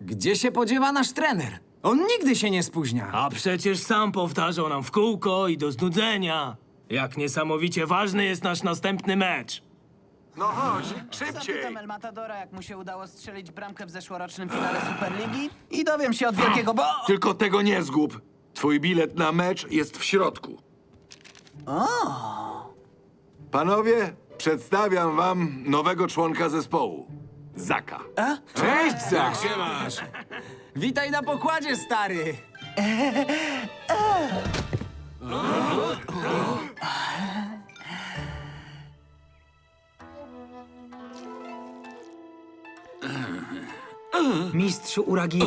Gdzie się podziewa nasz trener? On nigdy się nie spóźnia. A przecież sam powtarzał nam w kółko i do znudzenia. Jak niesamowicie ważny jest nasz następny mecz. No chodź, szybciej! Zapytam El Matadora, jak mu się udało strzelić bramkę w zeszłorocznym finale Superligi i dowiem się od wielkiego bo... Tylko tego nie zgub. Twój bilet na mecz jest w środku. Panowie, przedstawiam wam nowego członka zespołu. Zaka. Cześć, Zach! się masz? Witaj na pokładzie, stary! Mistrzu Uragiri.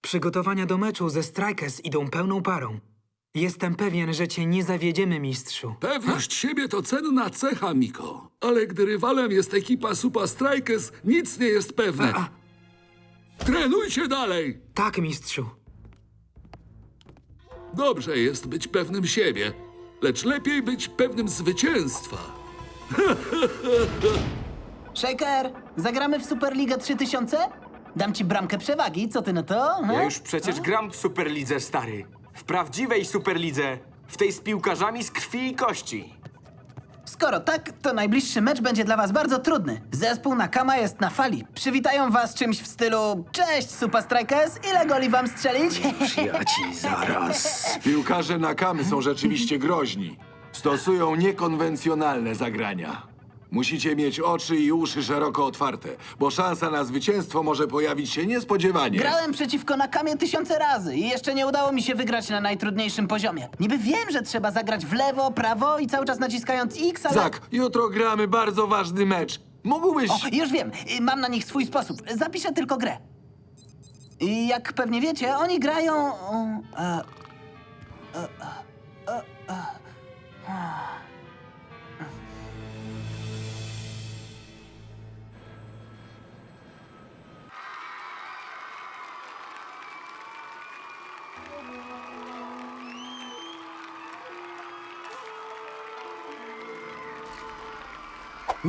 Przygotowania do meczu ze Strikers idą pełną parą. Jestem pewien, że cię nie zawiedziemy, mistrzu. Pewność siebie to cenna cecha, Miko. Ale gdy rywalem jest ekipa Super Strikers, nic nie jest pewne. Trenujcie dalej! Tak, mistrzu. Dobrze jest być pewnym siebie, lecz lepiej być pewnym zwycięstwa. Shaker, zagramy w Superligę 3000? Dam ci bramkę przewagi, co ty na to? ha? Ja już przecież gram w Superlidze, stary. W prawdziwej Superlidze. W tej z piłkarzami z krwi i kości. Skoro tak, to najbliższy mecz będzie dla was bardzo trudny. Zespół Nakama jest na fali. Przywitają was czymś w stylu Cześć, Super Strikers, ile goli wam strzelić? Ja ci zaraz. Piłkarze Nakamy są rzeczywiście groźni. Stosują niekonwencjonalne zagrania. Musicie mieć oczy i uszy szeroko otwarte, bo szansa na zwycięstwo może pojawić się niespodziewanie. Grałem przeciwko Nakamie tysiące razy i jeszcze nie udało mi się wygrać na najtrudniejszym poziomie. Niby wiem, że trzeba zagrać w lewo, prawo i cały czas naciskając X, ale... Zak, jutro gramy bardzo ważny mecz. Mógłbyś... O, już wiem, y, mam na nich swój sposób. Zapiszę tylko grę. I jak pewnie wiecie, oni grają... o, e,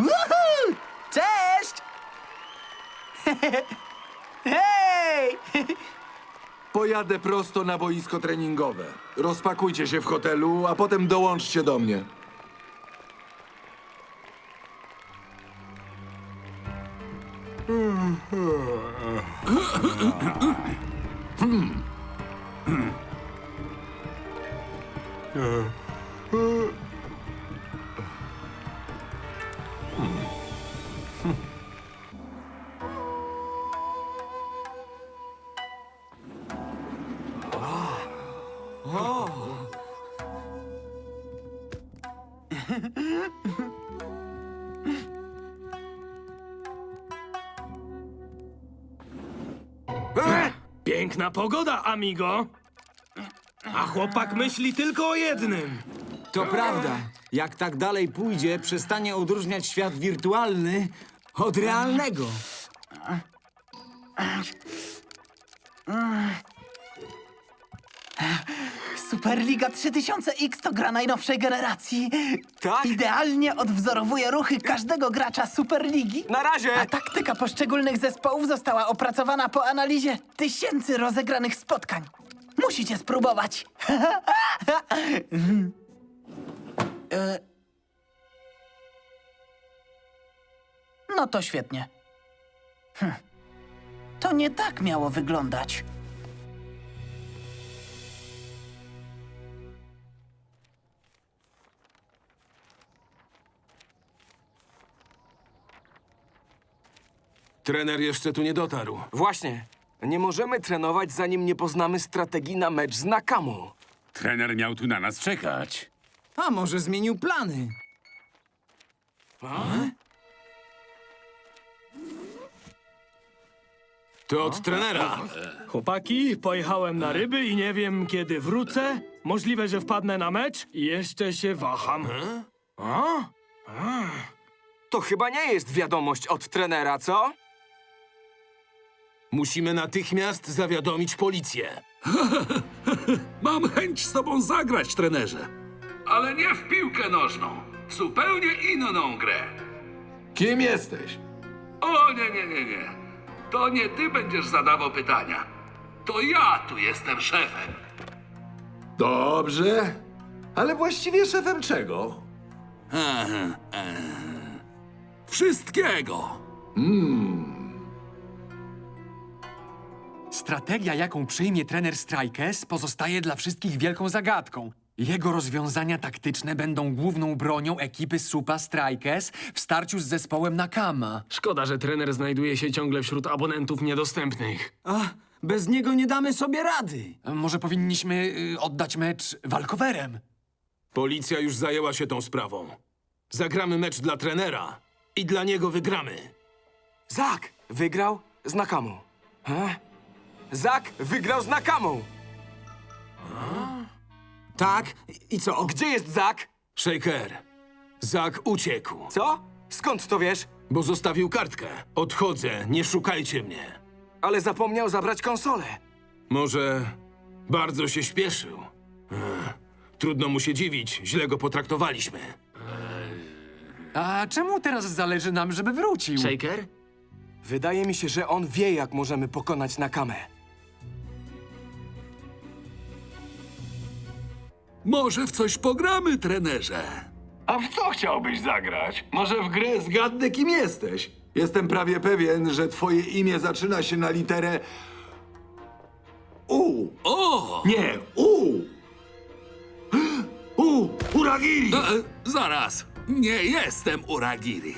Woohoo! Cześć! Hej! Pojadę prosto na boisko treningowe. Rozpakujcie się w hotelu, a potem dołączcie do mnie. Piękna pogoda, amigo. A chłopak myśli tylko o jednym. To prawda. Jak tak dalej pójdzie, przestanie odróżniać świat wirtualny od realnego. Superliga 3000X to gra najnowszej generacji. Tak? Idealnie odwzorowuje ruchy każdego gracza Superligi. Na razie! A taktyka poszczególnych zespołów została opracowana po analizie tysięcy rozegranych spotkań. Musicie spróbować. E, No to świetnie. Hm. To nie tak miało wyglądać. Trener jeszcze tu nie dotarł. Właśnie. Nie możemy trenować, zanim nie poznamy strategii na mecz z Nakamą. Trener miał tu na nas czekać. A może zmienił plany? To od trenera. Chłopaki, pojechałem na ryby i nie wiem, kiedy wrócę. Możliwe, że wpadnę na mecz i jeszcze się waham. A? To chyba nie jest wiadomość od trenera, co? Musimy natychmiast zawiadomić policję. Mam chęć z tobą zagrać, trenerze. Ale nie w piłkę nożną. zupełnie inną grę. Kim jesteś? O nie, nie, nie, nie. To nie ty będziesz zadawał pytania. To ja tu jestem szefem. Dobrze. Ale właściwie szefem czego? Wszystkiego. Strategia, jaką przyjmie trener Strikers, pozostaje dla wszystkich wielką zagadką. Jego rozwiązania taktyczne będą główną bronią ekipy Supa Strikers w starciu z zespołem Nakama. Szkoda, że trener znajduje się ciągle wśród abonentów niedostępnych. A, bez niego nie damy sobie rady. Może powinniśmy y, oddać mecz walkowerem? Policja już zajęła się tą sprawą. Zagramy mecz dla trenera i dla niego wygramy. Zak wygrał z Nakamą. He? Zak wygrał z Nakamą. Tak? I co? Gdzie jest Zak? Shaker, Zak uciekł, Co? Skąd to wiesz? bo zostawił kartkę. Odchodzę, nie szukajcie mnie. Ale zapomniał zabrać konsolę. Może bardzo się śpieszył. Ech, trudno mu się dziwić, źle go potraktowaliśmy. A czemu teraz zależy nam, żeby wrócił? Shaker? Wydaje mi się, że on wie, jak możemy pokonać Nakamę. Może w coś pogramy, trenerze. A w co chciałbyś zagrać? Może w grę zgadnę, kim jesteś? Jestem prawie pewien, że twoje imię zaczyna się na literę U. O! Nie, U. U. Uragiri. E, e, zaraz. Nie jestem Uragiri.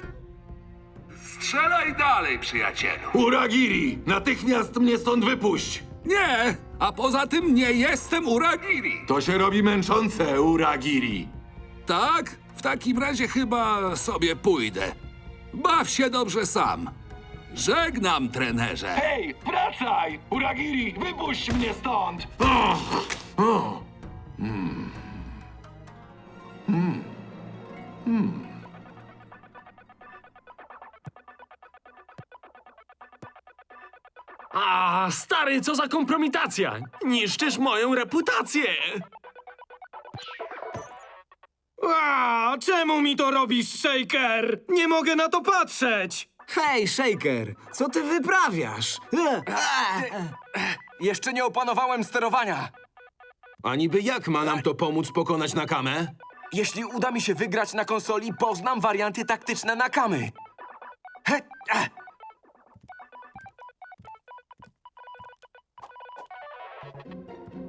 Strzelaj dalej, przyjacielu. Uragiri. Natychmiast mnie stąd wypuść. Nie! A poza tym nie jestem Uragiri. To się robi męczące, Uragiri. Tak? W takim razie chyba sobie pójdę. Baw się dobrze sam. Żegnam, trenerze. Hej, wracaj! Uragiri, wypuść mnie stąd! A, stary, co za kompromitacja! Niszczysz moją reputację! A, czemu mi to robisz, Shaker? Nie mogę na to patrzeć! Hej, Shaker, co ty wyprawiasz? E, Jeszcze nie opanowałem sterowania. A niby jak ma nam to pomóc pokonać Nakamę? Jeśli uda mi się wygrać na konsoli, poznam warianty taktyczne Nakamy. He, e.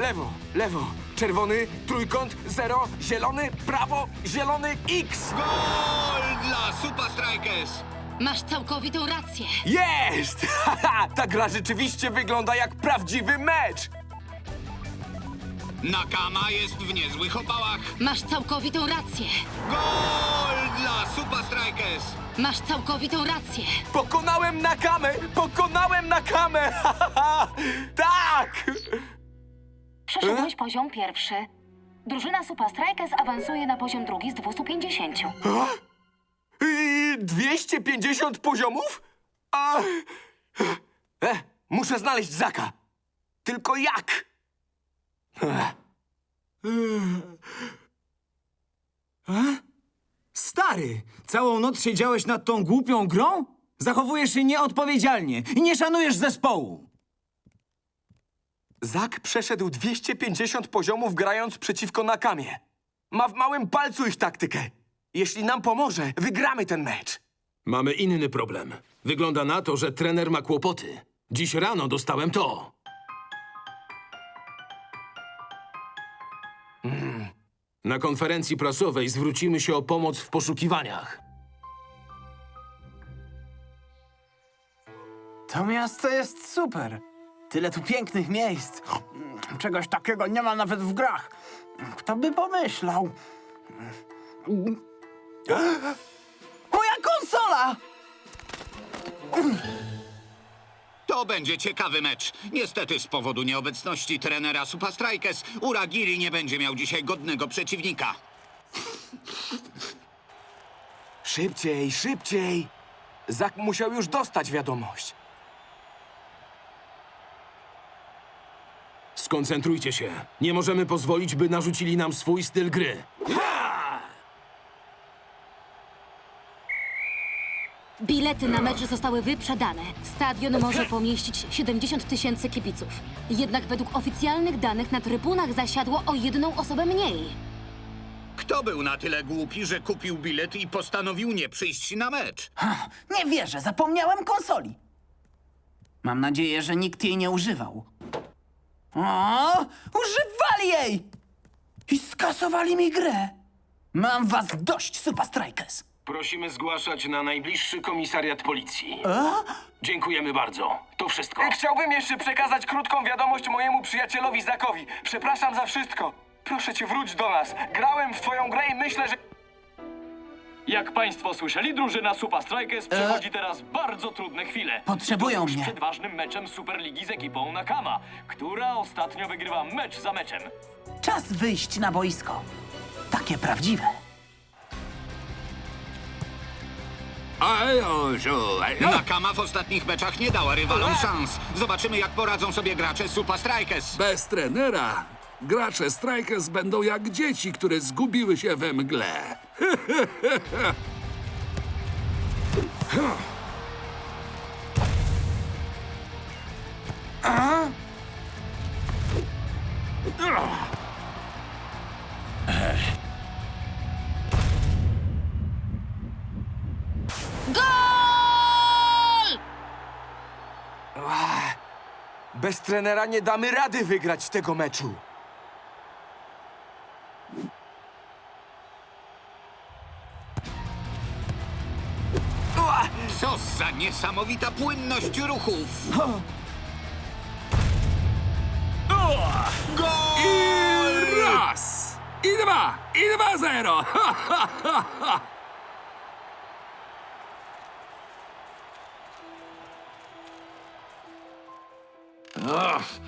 Lewo, lewo, czerwony, trójkąt, zero, zielony, prawo, zielony, X! Gol dla Super Strikers! Masz całkowitą rację. Jest! Haha, Ta gra rzeczywiście wygląda jak prawdziwy mecz! Nakama jest w niezłych opałach. Masz całkowitą rację. Gol dla Super Strikers! Masz całkowitą rację. Pokonałem Nakamę! Pokonałem Nakamę! tak! Przeszedłeś poziom pierwszy. Drużyna Super Strikers awansuje na poziom drugi z 250. Yy, 250 poziomów? A... E, muszę znaleźć Zaka. Tylko jak? Stary, całą noc siedziałeś nad tą głupią grą? Zachowujesz się nieodpowiedzialnie i nie szanujesz zespołu. Zak przeszedł 250 poziomów grając przeciwko Nakamie. Ma w małym palcu ich taktykę. Jeśli nam pomoże, wygramy ten mecz. Mamy inny problem. Wygląda na to, że trener ma kłopoty. Dziś rano dostałem to. Na konferencji prasowej zwrócimy się o pomoc w poszukiwaniach. To miasto jest super. Tyle tu pięknych miejsc. Czegoś takiego nie ma nawet w grach. Kto by pomyślał? Moja konsola! To będzie ciekawy mecz. Niestety z powodu nieobecności trenera Supa Strikers Uragiri nie będzie miał dzisiaj godnego przeciwnika. Szybciej, szybciej! Zak musiał już dostać wiadomość. Skoncentrujcie się. Nie możemy pozwolić, by narzucili nam swój styl gry. Bilety na mecz zostały wyprzedane. Stadion może pomieścić 70 tysięcy kibiców. Jednak według oficjalnych danych na trybunach zasiadło o jedną osobę mniej. Kto był na tyle głupi, że kupił bilet i postanowił nie przyjść na mecz? Nie wierzę, zapomniałem konsoli. Mam nadzieję, że nikt jej nie używał. O, używali jej! I skasowali mi grę. Mam was dość, Super Strikers. Prosimy zgłaszać na najbliższy komisariat policji. Dziękujemy bardzo. To wszystko. Chciałbym jeszcze przekazać krótką wiadomość mojemu przyjacielowi Zakowi. Przepraszam za wszystko. Proszę cię, wróć do nas. Grałem w twoją grę i myślę, że... Jak państwo słyszeli, drużyna Supa Strikers przechodzi teraz bardzo trudne chwile. Potrzebują Tuż mnie. przed ważnym meczem Superligi z ekipą Nakama, która ostatnio wygrywa mecz za meczem. Czas wyjść na boisko. Takie prawdziwe. Nakama w ostatnich meczach nie dała rywalom szans. Zobaczymy, jak poradzą sobie gracze Supa Strikers. Bez trenera gracze Strikers będą jak dzieci, które zgubiły się we mgle. Bez trenera nie damy rady wygrać tego meczu. Niesamowita płynność ruchów. I raz! I dwa! I dwa zero! Przepraszam,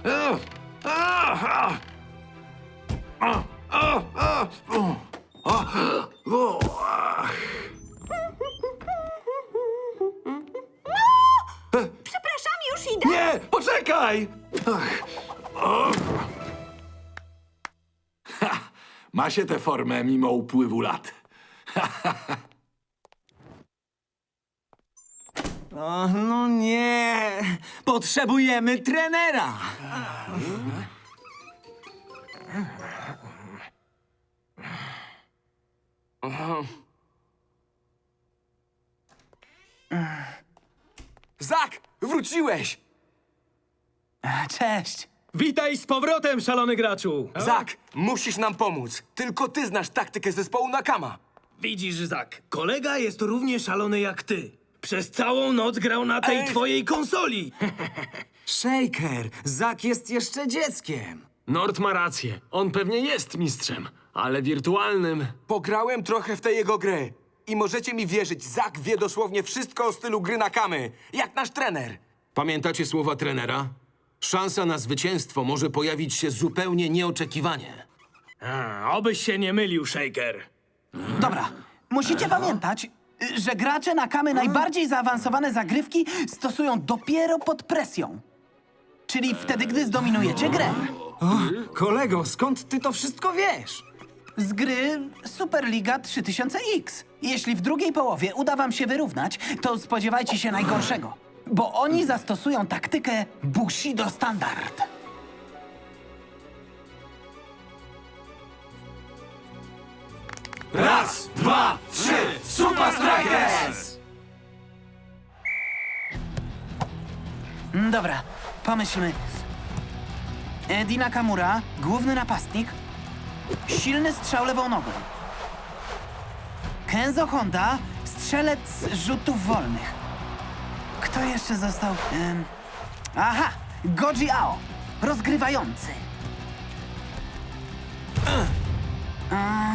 Nie, poczekaj! Ach. Ha, ma się tę formę mimo upływu lat. O, no nie! Potrzebujemy trenera! Zak, wróciłeś! Cześć. Witaj z powrotem, szalony graczu! Zak, musisz nam pomóc. Tylko ty znasz taktykę zespołu Nakama. Widzisz, Zak, kolega jest równie szalony jak ty. Przez całą noc grał na tej Ej! twojej konsoli. Shaker, Zak jest jeszcze dzieckiem. Nord ma rację. On pewnie jest mistrzem, ale wirtualnym. Pograłem trochę w tę jego grę. I możecie mi wierzyć, Zak wie dosłownie wszystko o stylu gry Nakamy. Jak nasz trener. Pamiętacie słowa trenera? Szansa na zwycięstwo może pojawić się zupełnie nieoczekiwanie. A, obyś się nie mylił, Shaker. Dobra, musicie pamiętać, że gracze na kamy najbardziej zaawansowane zagrywki stosują dopiero pod presją. Czyli wtedy, gdy zdominujecie grę. Kolego, skąd ty to wszystko wiesz? Z gry Superliga 3000X. Jeśli w drugiej połowie uda wam się wyrównać, to spodziewajcie się najgorszego. Bo oni zastosują taktykę Bushido Standard. Raz, dwa, trzy, Super Strikers! Mm, Dobra, pomyślmy. Eddie Nakamura, główny napastnik. Silny strzał lewą nogą. Kenzo Honda, strzelec z rzutów wolnych. Kto jeszcze został? Em, Aha, Goji Ao, rozgrywający. A,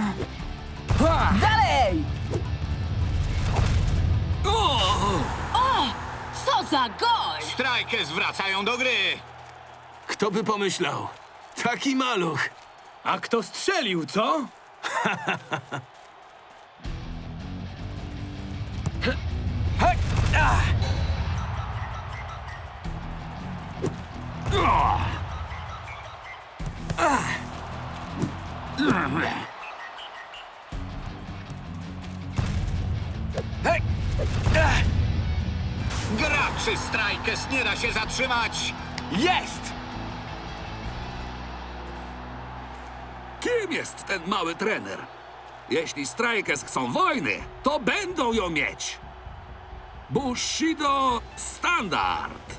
Dalej! Co za gol! Strikers wracają do gry. Kto by pomyślał? Taki maluch. A kto strzelił, co? Graczy Strikers nie da się zatrzymać. Jest! Kim jest ten mały trener? Jeśli Strikers chcą wojny, to będą ją mieć. Bushido Standard.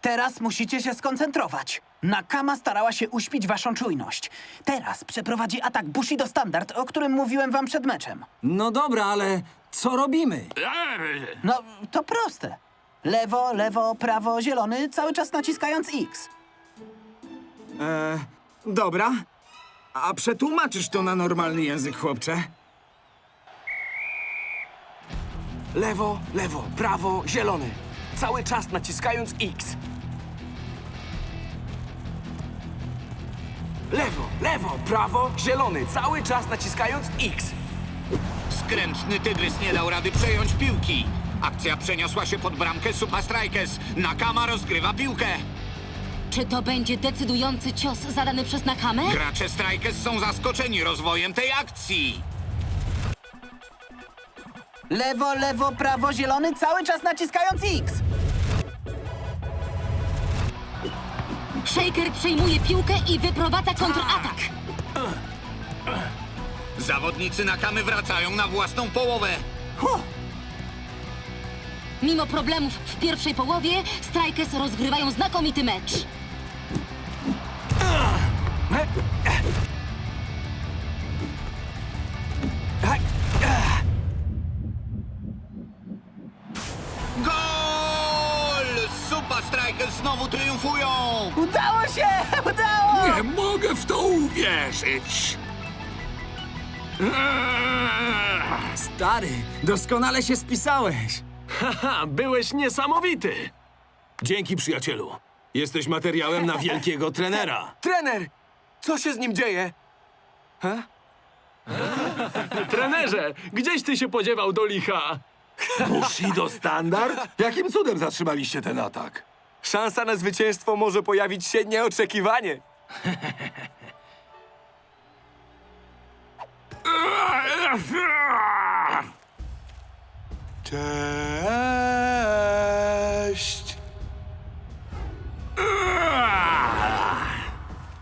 Teraz musicie się skoncentrować. Nakama starała się uśpić waszą czujność. Teraz przeprowadzi atak Bushido Standard, o którym mówiłem wam przed meczem. No dobra, ale co robimy? No, to proste. Lewo, lewo, prawo, zielony, cały czas naciskając X. E, dobra. A przetłumaczysz to na normalny język, chłopcze? Lewo, lewo, prawo, zielony. Cały czas naciskając X. Lewo, lewo, prawo, zielony. Cały czas naciskając X. Skrętny tygrys nie dał rady przejąć piłki. Akcja przeniosła się pod bramkę Super Strikers. Nakama rozgrywa piłkę. Czy to będzie decydujący cios zadany przez Nakamę? Gracze Strikers są zaskoczeni rozwojem tej akcji. Lewo, lewo, prawo, zielony, cały czas naciskając X. Shaker przejmuje piłkę i wyprowadza kontratak. Zawodnicy Nakamy wracają na własną połowę. Mimo problemów w pierwszej połowie, Strikers rozgrywają znakomity mecz. Strikers znowu triumfują! Udało się! Udało! Nie mogę w to uwierzyć. Stary, doskonale się spisałeś. Haha, byłeś niesamowity! Dzięki, przyjacielu. Jesteś materiałem na wielkiego trenera. Trener! Co się z nim dzieje? Trenerze, gdzieś ty się podziewał do licha? Bushido Standard? Jakim cudem zatrzymaliście ten atak? Szansa na zwycięstwo może pojawić się nieoczekiwanie. Cześć!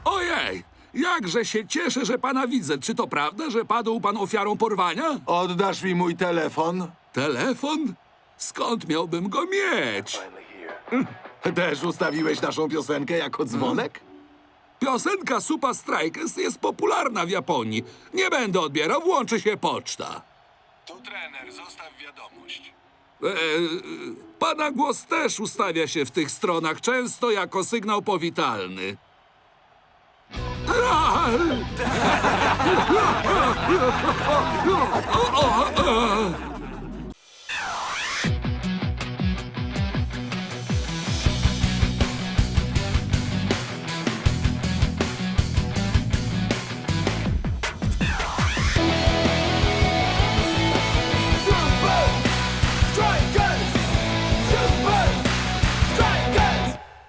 Ojej, jakże się cieszę, że pana widzę. Czy to prawda, że padł pan ofiarą porwania? Oddasz mi mój telefon? Telefon? Skąd miałbym go mieć? Też ustawiłeś naszą piosenkę jako dzwonek? Piosenka Super Strikers jest popularna w Japonii. Nie będę odbierał, włączy się poczta. Tu trener, zostaw wiadomość. E, pana głos też ustawia się w tych stronach, często jako sygnał powitalny.